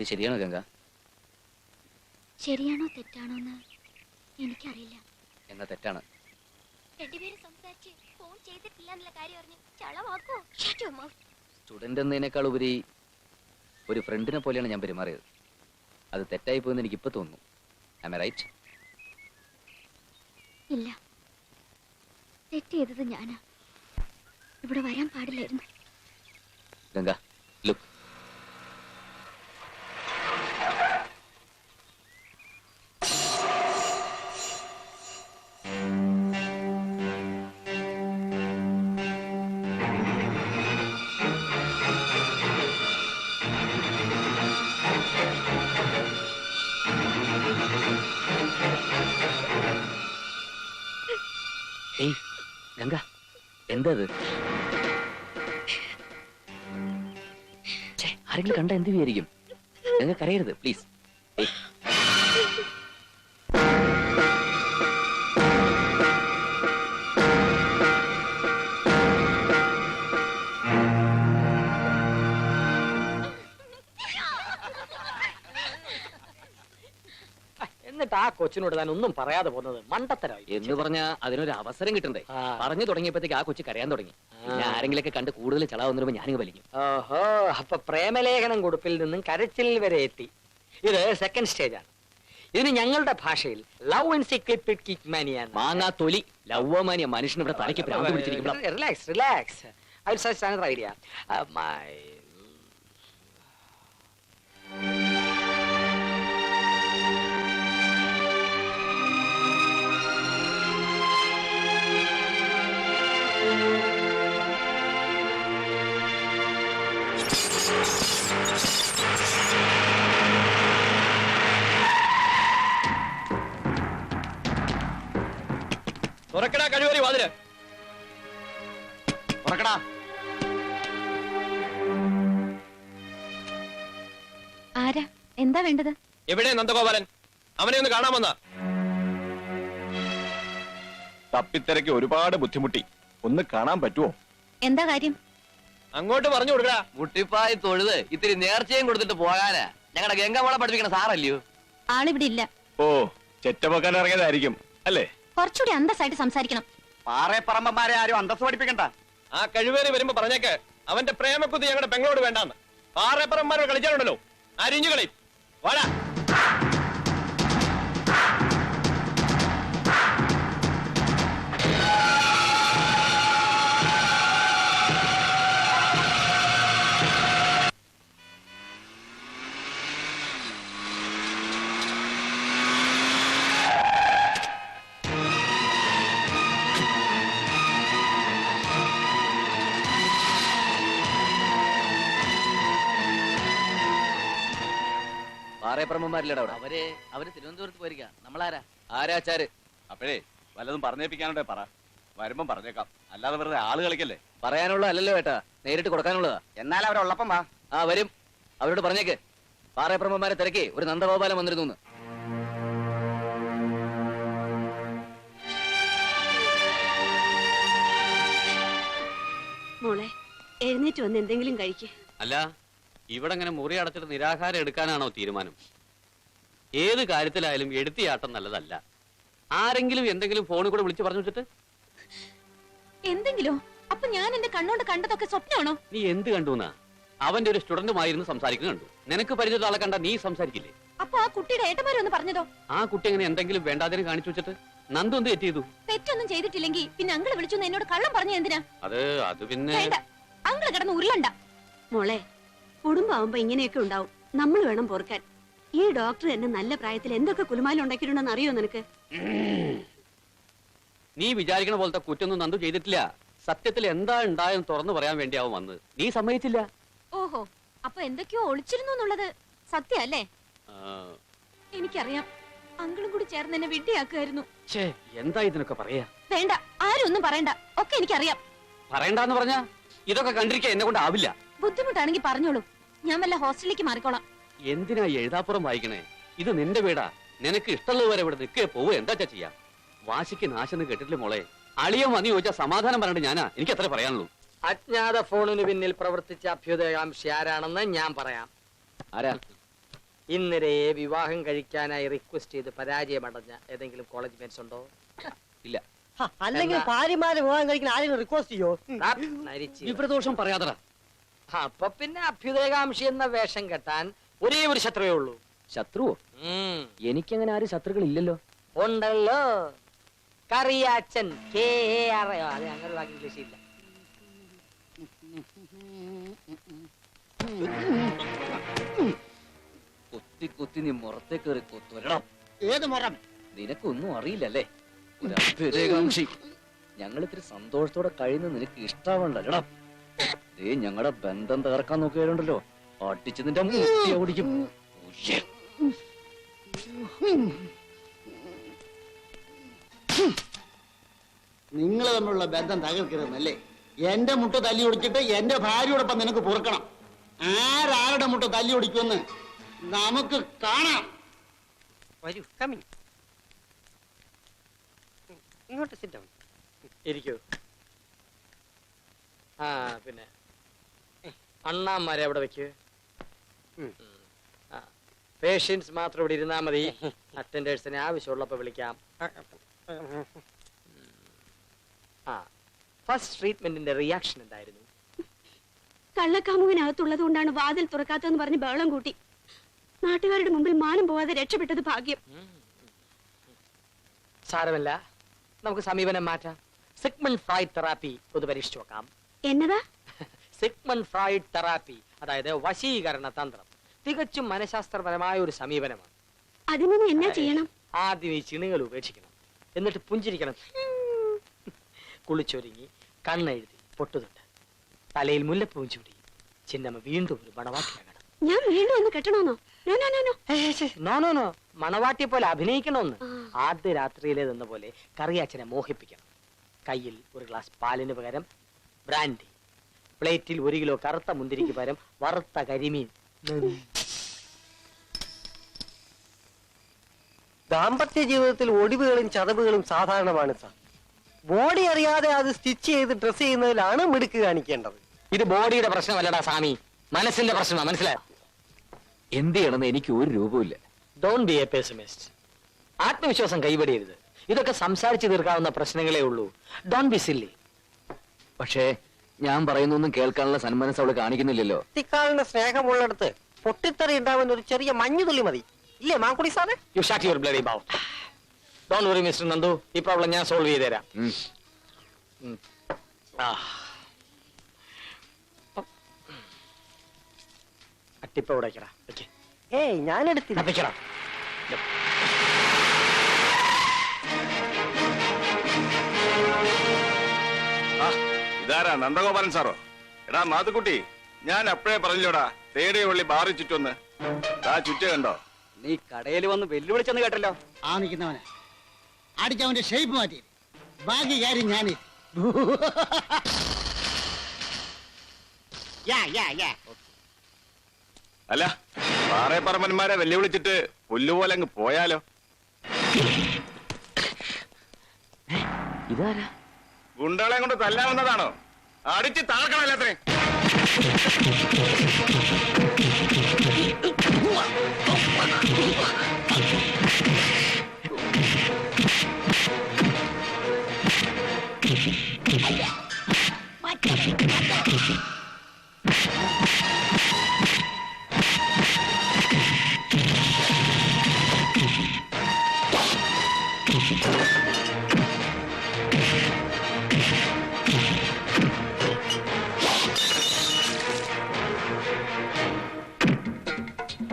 ഇത് ശരിയാണോ ഗംഗ? ശരിയാണോ തെറ്റാണോ എന്ന് എനിക്കറിയില്ല. എന്നാ തെറ്റാണ്. രണ്ടുപേരും സംസാരിച്ച് ഫോൺ ചെയ്തിട്ടില്ല എന്നുള്ള കാര്യം അറിഞ്ഞ് ചളവാക്കോ. സ്റ്റുഡന്റ് എന്നതിനേക്കാൾ ഉപരി ഒരു ഫ്രണ്ടിനെ പോലെയാണ് ഞാൻ പെരുമാറിയത്. അത് തെറ്റായി പോയെന്ന് എനിക്ക് ഇപ്പൊ തോന്നുന്നു റൈറ്റ് ഇല്ല. തെറ്റ് ചെയ്തത് ഞാനാ. ഇവിടെ വരാൻ പാടില്ലായിരുന്നു. ഗംഗ ലുക്ക് എന്താ ഇത് ഛേ, ആരെങ്കിലും കണ്ട എന്ത് വിചാരിക്കും ഗംഗ കരയരുത് പ്ലീസ് കൊച്ചിനോട് താൻ ഒന്നും പറയാതെ പോകുന്നത് മണ്ടത്തരായി എന്ന് പറഞ്ഞാ അതിനൊരു അവസരം കിട്ടണ്ടേ? ആ. പറഞ്ഞു തുടങ്ങിയപ്പോഴത്തേക്ക് ആ കൊച്ചു കരയാൻ തുടങ്ങി. പിന്നെ ആരെങ്കിലൊക്കെ കണ്ട് കൂടുതൽ ചളാവുന്നവരുമ്പോ ഞാനിങ്ങ് വലിക്കും. ഓഹോ അപ്പൊ പ്രേമലേഖനം കൊടുപ്പിൽ നിന്നും കരച്ചിൽ വരെ എത്തി. ഇത് സെക്കൻഡ് സ്റ്റേജ് ആണ്. ഇതിന് ഞങ്ങളുടെ ഭാഷയിൽ ലവ് എൻസിക്ലിപ്പിഡ് മാങ്ങാ തൊലി ലവ്വമാനിയ മനുഷ്യൻ ഇവിടെ തലയ്ക്ക് ഭ്രാന്ത് പിടിച്ചിരിക്കുമ്പോൾ relax relax I will another idea my തുറക്കടാ കഴിവരി വാതിൽ. തുറക്കടാ. ആരാ? എന്താ വേണ്ടത്? എവിടെ നന്ദഗോപാലൻ? അവനെ ഒന്ന് കാണാൻ വന്ന? തപ്പിത്തിരക്ക് ഒരുപാട് ബുദ്ധിമുട്ടി. ഒന്ന് കാണാൻ പറ്റുമോ എന്താ കാര്യം? അങ്ങോട്ട് പറഞ്ഞു കൊടുക്കടാ. മുട്ടിപ്പായി തൊഴുത് ഇത്തിരി നേർച്ചയും കൊടുത്തിട്ട് പോകാനാ. ഞങ്ങളുടെ ഗംഗമോളെ പഠിപ്പിക്കണ സാറല്ലയോ? ആളിവിടെ ഇല്ല. ഓ ചെറ്റപ്പൊക്കാൻ ഇറങ്ങിയതായിരിക്കും അല്ലേ? കുറച്ചുകൂടി അന്തസ്സായിട്ട് സംസാരിക്കണം. പാറയപ്പറമ്പന്മാരെ ആരും അന്തസ് പഠിപ്പിക്കണ്ട. ആ കഴിവേറി വരുമ്പോ പറഞ്ഞേക്ക് അവന്റെ പ്രേമക്കുതി ഞങ്ങളുടെ പെങ്ങളോട് വേണ്ടാന്ന്. പാറപ്പറന്മാരോട് കളിച്ചാലുണ്ടല്ലോ. അരിഞ്ഞു കളി. വാടാ. പാറയപ്പറമ്പന്മാരില്ലടാ അവിടെ. അവർ അവർ തിരുവനന്തപുരത്ത് പോയിരിക്ക. നമ്മളാരാ? ആരാച്ചാര്? അപ്പോഴേ വല്ലതും പറഞ്ഞേപ്പിക്കാനുണ്ടേ പറ. വരുമ്പം പറഞ്ഞേക്കാം. അല്ലാതെ വെറുതെ ആൾ കളിക്കല്ലേ? പറയാനുള്ള അല്ലല്ലോ ഏട്ടാ. നേരിട്ട് കൊടുക്കാനുള്ളതാ. എന്നാൽ അവരുള്ളപ്പം വാ. ആ വരും. അവരോട് പറഞ്ഞേക്ക്. പാറയപ്പറമ്പന്മാരെ തിരക്കി ഒരു നന്ദഗോപാലം വന്നിരുന്നു എന്ന്. മോളെ എഴുന്നേറ്റ് വന്ന് എന്തെങ്കിലും കഴിക്ക്. അല്ല ഇവിടെ അങ്ങനെ മുറി അടച്ചിട്ട് നിരാഹാരം എടുക്കാനാണോ തീരുമാനം? ഏത് കാര്യത്തിലായാലും എടുത്തിയാട്ടം നല്ലതല്ല. ആരെങ്കിലും എന്തെങ്കിലും ഫോണിൽ കൂടെ വിളിച്ചു പറഞ്ഞു വെച്ചിട്ട്? എന്തെങ്കിലോ? അപ്പൊ ഞാൻ എന്റെ കണ്ണോണ്ട് കണ്ടതൊക്കെ സ്വപ്നമാണോ? നീ എന്ത് കണ്ടു അവന്റെ ഒരു സ്റ്റുഡന്റുമായിരുന്നു സംസാരിക്കുന്നത് കണ്ടു. നിനക്ക് പരിചയമുള്ള ആളെ കണ്ട നീ സംസാരിക്കില്ലേ? അപ്പൊ ആ കുട്ടിയുടെ ഏട്ടന്മാരൊന്ന് പറഞ്ഞതോ? ആ കുട്ടി അങ്ങനെ എന്തെങ്കിലും വേണ്ടാതിന് കാണിച്ചു വെച്ചിട്ട്? നന്ദു എന്ത് തെറ്റ് ചെയ്തു? തെറ്റൊന്നും ചെയ്തിട്ടില്ലെങ്കിൽ പിന്നെ അങ്ങൾ വിളിച്ചു എന്നോട് കള്ളം പറഞ്ഞു എന്തിനാ? അത് അത് പിന്നെ അങ്ങൾ അങ്കിൾ കിടന്ന് ഉരുളണ്ട. മോളെ കുടുംബമാവുമ്പോ ഇങ്ങനെയൊക്കെ ഉണ്ടാവും. നമ്മൾ വേണം പൊറുക്കാൻ. ഈ ഡോക്ടർ എന്നെ നല്ല പ്രായത്തിൽ എന്തൊക്കെ കുലുമാലം ഉണ്ടാക്കിയിട്ടുണ്ടെന്ന് അറിയോ നിനക്ക്? നീ വിചാരിക്കണ പോലത്തെ കുറ്റൊന്നും നന്ദു ചെയ്തിട്ടില്ല. സത്യത്തിൽ എന്താ ഉണ്ടായെന്ന് തുറന്നു പറയാൻ വേണ്ടിയാവും വന്നത്. നീ സമ്മതിച്ചില്ല? ഓഹോ അപ്പൊ എന്തൊക്കെയോ ഒളിച്ചിരുന്നു എന്നുള്ളത് സത്യല്ലേ? എനിക്കറിയാം. അങ്കിളും കൂടി ചേർന്ന് എന്നെ വിഡ്ഢിയാക്കുമായിരുന്നു. എന്താ ഇതിനൊക്കെ പറയാ? വേണ്ട ആരും ഒന്നും പറയണ്ട. ഒക്കെ എനിക്കറിയാം. പറയണ്ടെന്ന് പറഞ്ഞ? ഇതൊക്കെ കണ്ടിരിക്കാൻ എന്നെ കൊണ്ട് ആവില്ല. ബുദ്ധിമുട്ടാണെങ്കിൽ പറഞ്ഞോളൂ. ഞാൻ വല്ല ഹോസ്റ്റലിലേക്ക് മാറിക്കോളാം. എന്തിനാ എഴുതാപ്പുറം വായിക്കണേ? ഇത് നിന്റെ വീടാ. നിനക്ക് ഇഷ്ടമുള്ളത് വരെ ഇവിടെ നിൽക്കേ പോവുക എന്താ ചെയ്യാം? വാശിക്ക് നാശെന്ന് കേട്ടിട്ടില്ല മോളെ? അളിയൻ വന്ന് ചോദിച്ചാൽ സമാധാനം പറഞ്ഞിട്ട് ഞാനാ? എനിക്ക് അത്ര പറയാനുള്ളൂ. അജ്ഞാത ഫോണിന് പിന്നിൽ പ്രവർത്തിച്ച അഭ്യുദയകാംക്ഷി ആരാണെന്ന് ഞാൻ പറയാം. ആരാ? ഇന്നരയെ വിവാഹം കഴിക്കാനായി റിക്വസ്റ്റ് ചെയ്ത് പരാജയമടഞ്ഞ ഏതെങ്കിലും കോളേജ് മെൻസ് ഉണ്ടോ? ഇല്ല. അല്ലെങ്കിൽ ഭാര്യമാരെ വിവാഹം കഴിക്കാൻ ആരെങ്കിലും റിക്വസ്റ്റ് ചെയ്യോ? നരിച്ച്. വിപ്രദോഷം പറയാതറ അപ്പൊ പിന്നെ അഭ്യുദയകാംക്ഷി എന്ന വേഷം കെട്ടാൻ ഒരേ ഒരു ശത്രുവേ ഉള്ളൂ. ശത്രുവോ? ഉം. എനിക്കങ്ങനെ ആരും ശത്രുക്കൾ ഇല്ലല്ലോ ഉണ്ടല്ലോ. Kariyachan K A R. അത് അങ്ങനെ വാക്ക് ഇംഗ്ലീഷ് ഇല്ല കൊത്തി കുത്തി നീ മുറത്തെ കയറി കൊത്തുവരണം ഏത് മുറം? നിനക്കൊന്നും അറിയില്ലല്ലേ? ഒരു അഭ്യുദയകാംക്ഷി. ഞങ്ങൾ ഇത്തിരി സന്തോഷത്തോടെ കഴിയുന്ന നിനക്ക് ഇഷ്ടാവണ്ടല്ലടാ. ദേ ഞങ്ങളുടെ ബന്ധം തകർക്കാൻ നോക്കിയാലുണ്ടല്ലോ. അടിച്ച് നിന്റെ ഓടിക്കും. നിങ്ങൾ തമ്മിലുള്ള ബന്ധം തകർക്കരുതെന്നല്ലേ? എന്റെ മുട്ട തല്ലി ഒടിച്ചിട്ട് എന്റെ ഭാര്യയോടൊപ്പം നിനക്ക് പൊറുക്കണം. ആരാരുടെ മുട്ട തല്ലി ഒടിക്കുമെന്ന് നമുക്ക് കാണാം. വരൂ കമ്മിങ് ഇങ്ങോട്ട് സിറ്റ് ഡൗൺ ഇരിക്കൂ. ആ പിന്നെ. അണ്ണാമാരെ അവിടെ വെക്ക്. പേഷ്യൻസ് മാത്രം ഇവിടെ ഇരുന്നാ മതി. അറ്റൻഡേഴ്സിനെ ആവശ്യമുള്ളപ്പോ വിളിക്കാം. ആ ഫസ്റ്റ് ട്രീറ്റ്മെന്റിന്റെ റിയാക്ഷൻ എന്തായിരുന്നു? കള്ളക്കാമുവിനകത്തുള്ളത് കൊണ്ടാണ് വാതിൽ തുറക്കാത്തതെന്ന് പറഞ്ഞ് ബഹളം കൂട്ടി. നാട്ടുകാരുടെ മുമ്പിൽ മാനം പോവാതെ രക്ഷപ്പെട്ടത് ഭാഗ്യം. സാരമല്ല. നമുക്ക് സമീപനം മാറ്റാം. സിഗ്മൺ ഫ്രൈഡ് തെറാപ്പി ഒന്ന് പരീക്ഷിച്ചു നോക്കാം. എന്നതാ? സിഗ്മണ്ട് ഫ്രോയിഡ് തെറാപ്പി അതായത് വശീകരണ തന്ത്രം. തികച്ചും മനഃശാസ്ത്രപരമായ ഒരു സമീപനമാണ്. അതിന് എന്നാ ചെയ്യണം? ആദ്യം ഈ ചിണുകൾ ഉപേക്ഷിക്കണം. എന്നിട്ട് പുഞ്ചിരിക്കണം. കുളിച്ചൊരുങ്ങി കണ്ണെഴുതി പൊട്ടുതൊട്ട്. തലയിൽ മുല്ലപ്പൂ ചൂടി. ചിന്നമ്മ വീണ്ടും ഒരു മണവാട്ടിയാകണം ഞാൻ വീണ്ടും ഒന്ന് കെട്ടണമെന്നോ നോ നോ നോ മണവാട്ടിയെ പോലെ അഭിനയിക്കണമെന്ന്. ആദ്യ രാത്രിയിലേതെന്ന പോലെ കറിയാച്ചനെ മോഹിപ്പിക്കണം. കയ്യിൽ ഒരു ഗ്ലാസ് പാലിന് പകരം ബ്രാൻഡി. പ്ലേറ്റിൽ ഒരു കിലോ കറുത്ത മുന്തിരിക്ക് പരം വറുത്ത കരിമീൻ. ദാമ്പത്യ ജീവിതത്തിൽ ഒടിവുകളും ചതവുകളും സാധാരണമാണ് സാർ. ബോഡി അറിയാതെ അത് സ്റ്റിച്ച് ചെയ്ത് ഡ്രസ് ചെയ്യുന്നതിലാണ് മിടുക്ക് കാണിക്കേണ്ടത്. ഇത് ബോഡിയുടെ പ്രശ്നമല്ലടാ സ്വാമി. മനസ്സിന്റെ പ്രശ്നമാണ് മനസ്സിലായോ? എന്ത് ചെയ്യണമെന്ന് എനിക്ക് ഒരു രൂപമില്ല ഡോണ്ട് ബി എ പെസിമിസ്റ്റ് ആത്മവിശ്വാസം കൈവടിയരുത്. ഇതൊക്കെ സംസാരിച്ചു തീർക്കാവുന്ന പ്രശ്നങ്ങളേ ഉള്ളൂ. ഡോൺ ബി സില്ലി പക്ഷേ ഞാൻ പറയുന്നൊന്നും കേൾക്കാനുള്ള സന്മനസ് അവൾ കാണിക്കുന്നില്ലല്ലോ. കുട്ടിക്കാലിന് സ്നേഹമുള്ളിടത്ത് പൊട്ടിത്തെറി ഉണ്ടാവുന്ന ഒരു ചെറിയ മഞ്ഞുതുള്ളി മതി. ഇല്ലേ മാങ്കുടി സാറേ? You shut your bloody bow don't worry mister Nandu ഈ പ്രോബ്ലം ഞാൻ സോൾവ് ചെയ്തു തരാം ഉം. ഉം. ആ. അട്ടിപ്പ ഉടയ്ക്കടാ വെക്ക്. ഏയ് ഞാൻ എടുത്തില്ല. വെക്കടാ. ഇതാരാ നന്ദഗോപാലൻ സാറോ? എടാ മാത്തുക്കുട്ടി ഞാൻ അപ്പോഴേ പറഞ്ഞോടാ തേടിയ വള്ളി ബാറി ചുറ്റൊന്ന് ആ ചുറ്റ കണ്ടോ? നീ കടയിൽ വന്ന് വെല്ലുവിളിച്ചെന്ന് കേട്ടല്ലോ. ആ നിൽക്കുന്നവനെ അടിച്ചവന്റെ ഷേപ്പ് മാറ്റി. ബാക്കി കാര്യം ഞാൻ അല്ല പാറയപ്പറമ്പന്മാരെ വെല്ലുവിളിച്ചിട്ട് പുല്ലുപോലെ അങ്ങ് പോയാലോ? ഇതാരാ? ഗുണ്ടകളെ കൊണ്ട് തല്ലാവുന്നതാണോ? അടിച്ച് താഴ്ക്കണമല്ലോ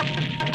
അത്രേ എന്നെ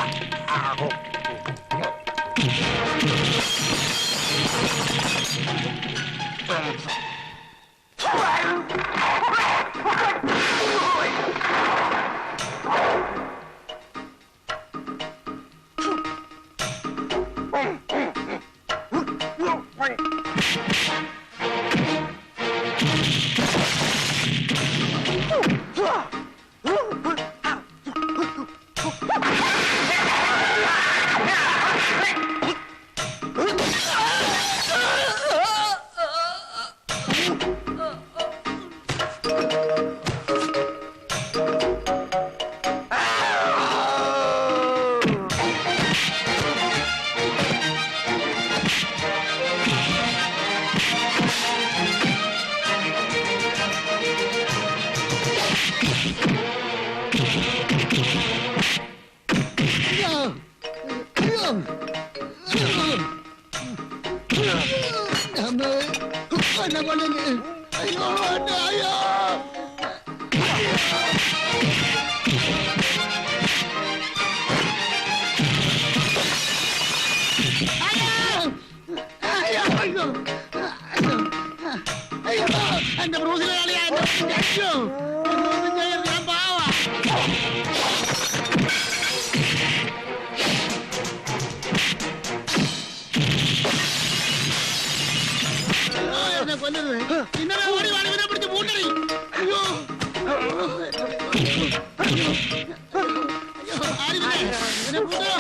കൊല്ലരുത് ഇന്നലെ ഓടി വാടി ഇവനെ അയ്യോ. അയ്യോ. ആരിവനെ ഇവനെ? പൂട്ടോ